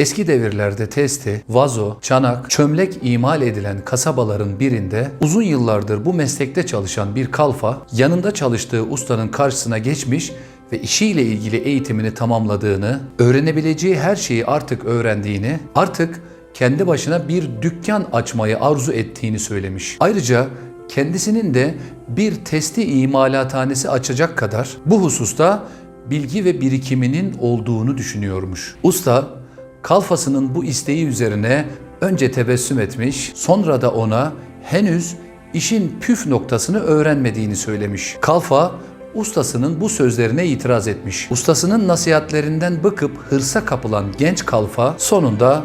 Eski devirlerde testi, vazo, çanak, çömlek imal edilen kasabaların birinde uzun yıllardır bu meslekte çalışan bir kalfa yanında çalıştığı ustanın karşısına geçmiş ve işiyle ilgili eğitimini tamamladığını, öğrenebileceği her şeyi artık öğrendiğini, artık kendi başına bir dükkan açmayı arzu ettiğini söylemiş. Ayrıca kendisinin de bir testi imalathanesi açacak kadar bu hususta bilgi ve birikiminin olduğunu düşünüyormuş. Usta kalfasının bu isteği üzerine önce tebessüm etmiş, sonra da ona henüz işin püf noktasını öğrenmediğini söylemiş. Kalfa ustasının bu sözlerine itiraz etmiş. Ustasının nasihatlerinden bıkıp hırsa kapılan genç kalfa sonunda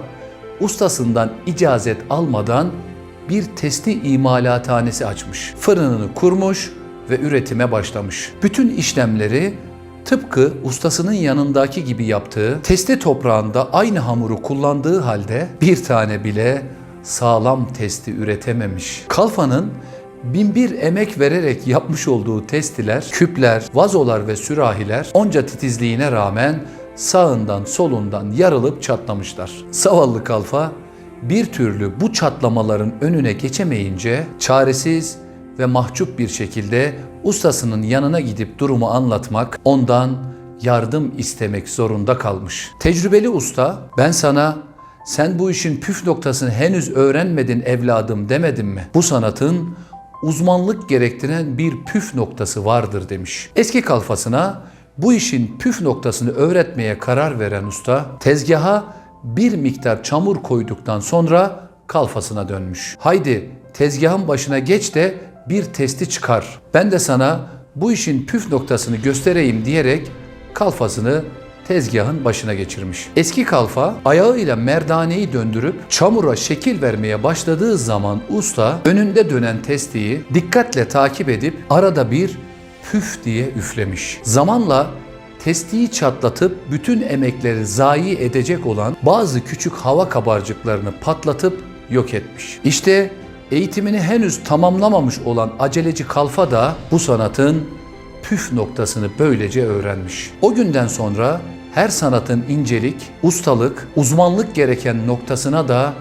ustasından icazet almadan bir testi imalathanesi açmış. Fırınını kurmuş ve üretime başlamış. Bütün işlemleri tıpkı ustasının yanındaki gibi yaptığı, testi toprağında aynı hamuru kullandığı halde bir tane bile sağlam testi üretememiş. Kalfa'nın binbir emek vererek yapmış olduğu testiler, küpler, vazolar ve sürahiler onca titizliğine rağmen sağından solundan yarılıp çatlamışlar. Zavallı kalfa bir türlü bu çatlamaların önüne geçemeyince çaresiz ve mahcup bir şekilde ustasının yanına gidip durumu anlatmak, ondan yardım istemek zorunda kalmış. Tecrübeli usta, ben sana sen bu işin püf noktasını henüz öğrenmedin evladım demedim mi? Bu sanatın uzmanlık gerektiren bir püf noktası vardır demiş. Eski kalfasına bu işin püf noktasını öğretmeye karar veren usta tezgaha bir miktar çamur koyduktan sonra kalfasına dönmüş. Haydi tezgahın başına geç de bir testi çıkar. Ben de sana bu işin püf noktasını göstereyim diyerek kalfasını tezgahın başına geçirmiş. Eski kalfa ayağıyla merdaneyi döndürüp çamura şekil vermeye başladığı zaman usta önünde dönen testiyi dikkatle takip edip arada bir püf diye üflemiş. Zamanla testiyi çatlatıp bütün emekleri zayi edecek olan bazı küçük hava kabarcıklarını patlatıp yok etmiş. İşte eğitimini henüz tamamlamamış olan aceleci kalfa da bu sanatın püf noktasını böylece öğrenmiş. O günden sonra her sanatın incelik, ustalık, uzmanlık gereken noktasına da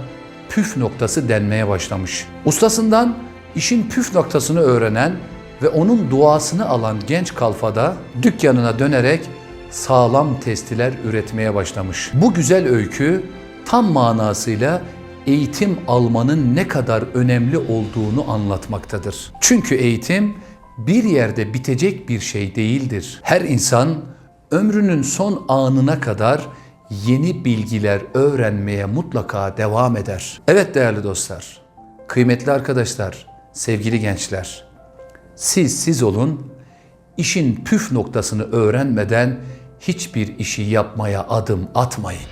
püf noktası denmeye başlamış. Ustasından işin püf noktasını öğrenen ve onun duasını alan genç kalfada dükkanına dönerek sağlam testiler üretmeye başlamış. Bu güzel öykü tam manasıyla eğitim almanın ne kadar önemli olduğunu anlatmaktadır. Çünkü eğitim bir yerde bitecek bir şey değildir. Her insan ömrünün son anına kadar yeni bilgiler öğrenmeye mutlaka devam eder. Evet değerli dostlar, kıymetli arkadaşlar, sevgili gençler. Siz siz olun, işin püf noktasını öğrenmeden hiçbir işi yapmaya adım atmayın.